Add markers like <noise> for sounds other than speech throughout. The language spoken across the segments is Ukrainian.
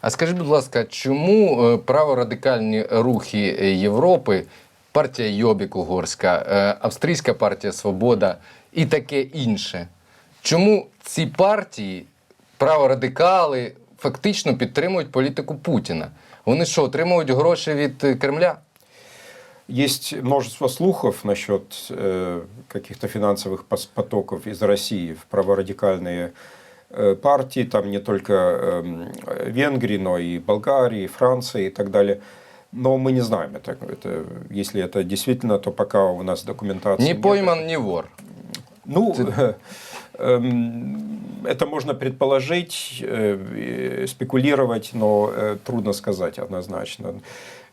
А скажіть, будь ласка, чому е, праворадикальні рухи е, Європи, партія Йобік Угорська, е, Австрійська партія Свобода і таке інше? Чому ці партії, праворадикали, фактично підтримують політику Путіна? Вони що, отримують гроші від е, Кремля? Есть множество слухов насчет э, каких-то финансовых пос- потоков из России в праворадикальные э, партии, там не только эм, Венгрии, но и Болгарии, Франции и так далее. Но мы не знаем это, это. Если это действительно, то пока у нас документации Ні нет. пойман, ні вор. Ну, <laughs> эм, это можно предположить, э, спекулировать, но э, трудно сказать однозначно.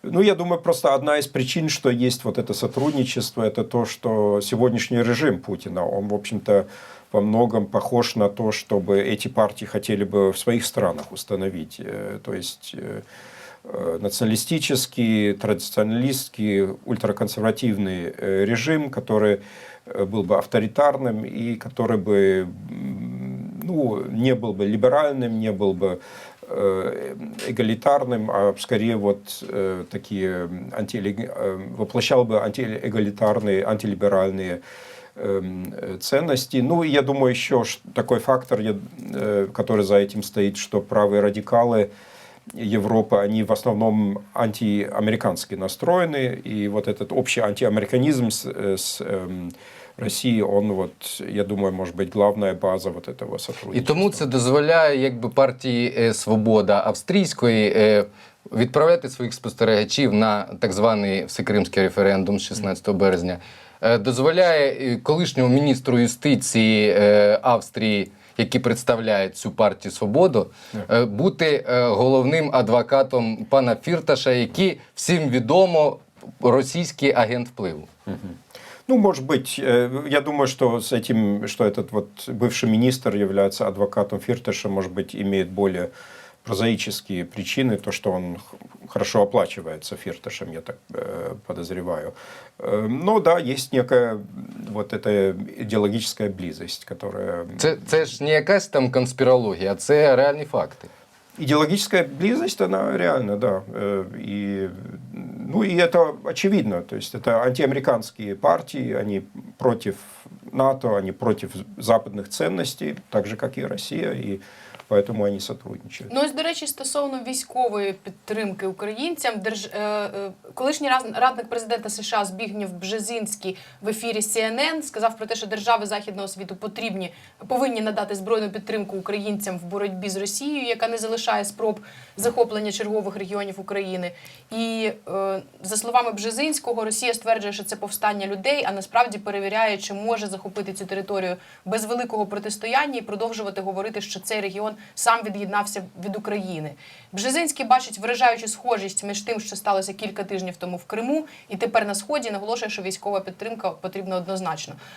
Ну, я думаю, просто одна из причин, что есть вот это сотрудничество, это то, что сегодняшний режим Путина, он, в общем-то, во многом похож на то, чтобы эти партии хотели бы в своих странах установить. Э, То есть э, э, националистический, традиционалистский, ультраконсервативный режим, который был бы авторитарным и который бы ну, не был бы либеральным, не был бы эгалитарным, а скорее вот такие э, воплощал бы антиэгалитарные, антилиберальные эм, э, ценности. Ну, и я думаю, еще ш- такой фактор, я, э, который за этим стоит, что правые радикалы Европы, они в основном антиамерикански настроены, и вот этот общий антиамериканизм с, э, с эм, Россией, он вот, я думаю, может быть, главная база вот этого І сотрудничества. тому це дозволяє якби партії е, Свобода Австрійської е, відправляти своїх спостерігачів на так званий всекримський референдум з 16 березня. Е, Дозволяє е, колишньому міністру юстиції е, Австрії, який представляє цю партію Свободу, е, бути е, головним адвокатом пана Фірташа, який всім відомо російський агент впливу. Ну, может быть, э, я думаю, что с этим, что этот вот бывший министр является адвокатом Фиртыша, может быть, имеет более прозаические причины, то, что он х- хорошо оплачивается Фиртышем, я так э, подозреваю. Э, Но да, есть некая вот эта идеологическая близость, которая... Це, це ж не якась там конспірологія, а це реальні факти. Идеологическая близость, она реально, да. Э, И, ну, и это очевидно. То есть это антиамериканские партии, они против НАТО, они против западных ценностей, так же, как и Россия, и поэтому они сотрудничают. Ну ось, до речі, стосовно військової підтримки українцям, держ... е, е, колишній раз- радник президента США Збігнєв Бжезинський в ефірі CNN сказав про те, що держави західного світу потрібні повинні надати збройну підтримку українцям в боротьбі з Росією, яка не залишає спроб захоплення чергових регіонів України. І е, за словами Бжезинського, Росія стверджує, що це повстання людей, а насправді перевіряє, чи може захопити цю територію без великого протистояння і продовжувати говорити, що цей регіон сам від'єднався від України. Бжезинський бачить вражаючу схожість між тим, що сталося кілька тижнів тому в Криму, і тепер на сході наголошує, що військова підтримка потрібна однозначно.